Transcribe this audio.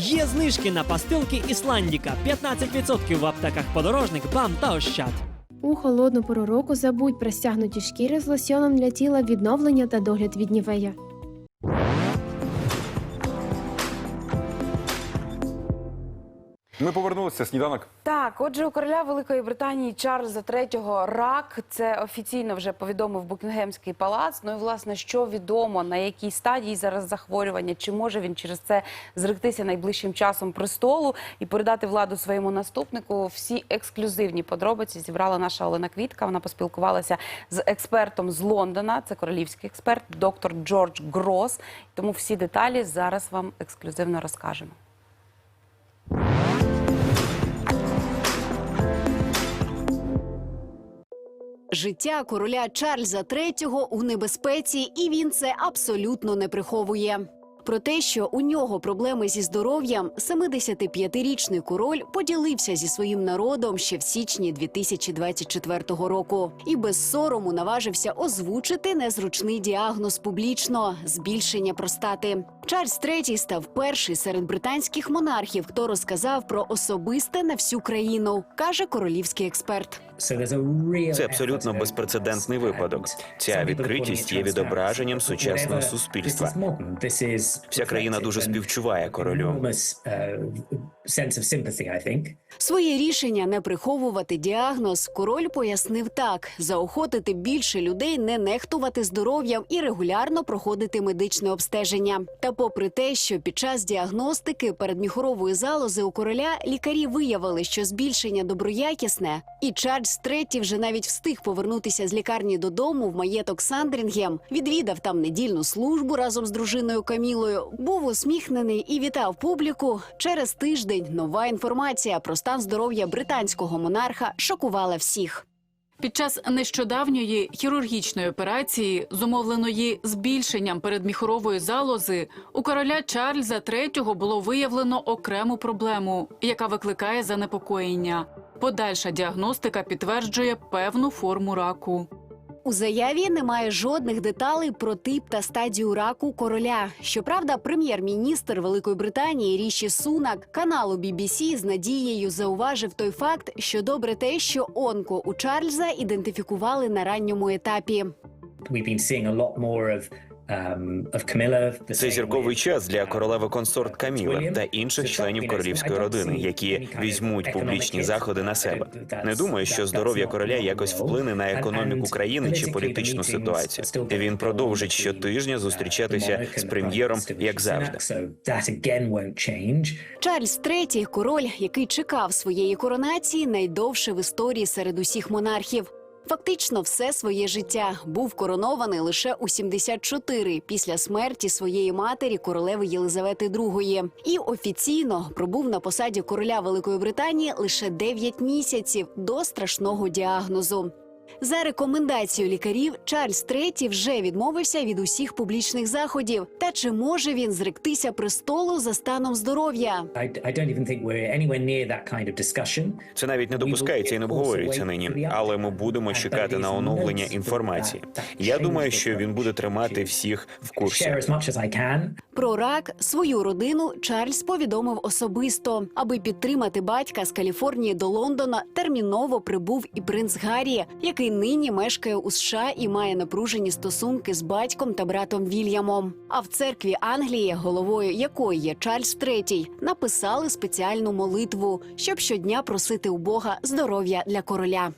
Є знижки на пастилки Ісландіка 15% в аптеках подорожник, бам та ощад. У холодну пору року забудь про стягнуті шкіри з лосьоном для тіла відновлення та догляд від нівея. Ми повернулися сніданок. Так, отже, у короля Великої Британії Чарльза III рак. Це офіційно вже повідомив Букінгемський палац. Ну і власне, що відомо, на якій стадії зараз захворювання, чи може він через це зректися найближчим часом престолу і передати владу своєму наступнику. Всі ексклюзивні подробиці зібрала наша Олена Квітка. Вона поспілкувалася з експертом з Лондона. Це королівський експерт, доктор Джордж Грос. Тому всі деталі зараз вам ексклюзивно розкажемо. Життя короля Чарльза III у небезпеці, і він це абсолютно не приховує. Про те, що у нього проблеми зі здоров'ям, 75-річний король поділився зі своїм народом ще в січні 2024 року і без сорому наважився озвучити незручний діагноз публічно збільшення простати. Чарльз III став перший серед британських монархів, хто розказав про особисте на всю країну, каже королівський експерт. Це абсолютно безпрецедентний випадок. Ця відкритість є відображенням сучасного суспільства. Вся країна дуже співчуває королю. Своє рішення не приховувати діагноз король пояснив так: заохотити більше людей не нехтувати здоров'ям і регулярно проходити медичне обстеження. Та, попри те, що під час діагностики передміхорової залози у короля лікарі виявили, що збільшення доброякісне, і Чарльз III вже навіть встиг повернутися з лікарні додому в маєток Сандрінгем, відвідав там недільну службу разом з дружиною Камілою, був усміхнений і вітав публіку. Через тиждень нова інформація про стан здоров'я британського монарха шокувала всіх. Під час нещодавньої хірургічної операції, зумовленої збільшенням передміхорової залози, у короля Чарльза III було виявлено окрему проблему, яка викликає занепокоєння. Подальша діагностика підтверджує певну форму раку. У заяві немає жодних деталей про тип та стадію раку короля. Щоправда, прем'єр-міністр Великої Британії Ріші Сунак каналу BBC з надією зауважив той факт, що добре те, що онко у Чарльза ідентифікували на ранньому етапі. Це зірковий час для королеви консорт Каміли та інших членів королівської родини, які візьмуть публічні заходи на себе. Не думаю, що здоров'я короля якось вплине на економіку країни чи політичну ситуацію. Він продовжить щотижня зустрічатися з прем'єром, як завжди. Чарльз III – король, який чекав своєї коронації найдовше в історії серед усіх монархів. Фактично, все своє життя був коронований лише у 74 після смерті своєї матері королеви Єлизавети II. І офіційно пробув на посаді короля Великої Британії лише 9 місяців до страшного діагнозу. За рекомендацією лікарів, Чарльз III вже відмовився від усіх публічних заходів. Та чи може він зректися престолу за станом здоров'я? Це навіть не допускається і не обговорюється нині, але ми будемо чекати на оновлення інформації. Я думаю, що він буде тримати всіх в курсі. Про рак свою родину Чарльз повідомив особисто. Аби підтримати батька з Каліфорнії до Лондона, терміново прибув і принц Гаррі, який нині мешкає у США і має напружені стосунки з батьком та братом Вільямом. А в церкві Англії, головою якої є Чарльз III, написали спеціальну молитву, щоб щодня просити у Бога здоров'я для короля.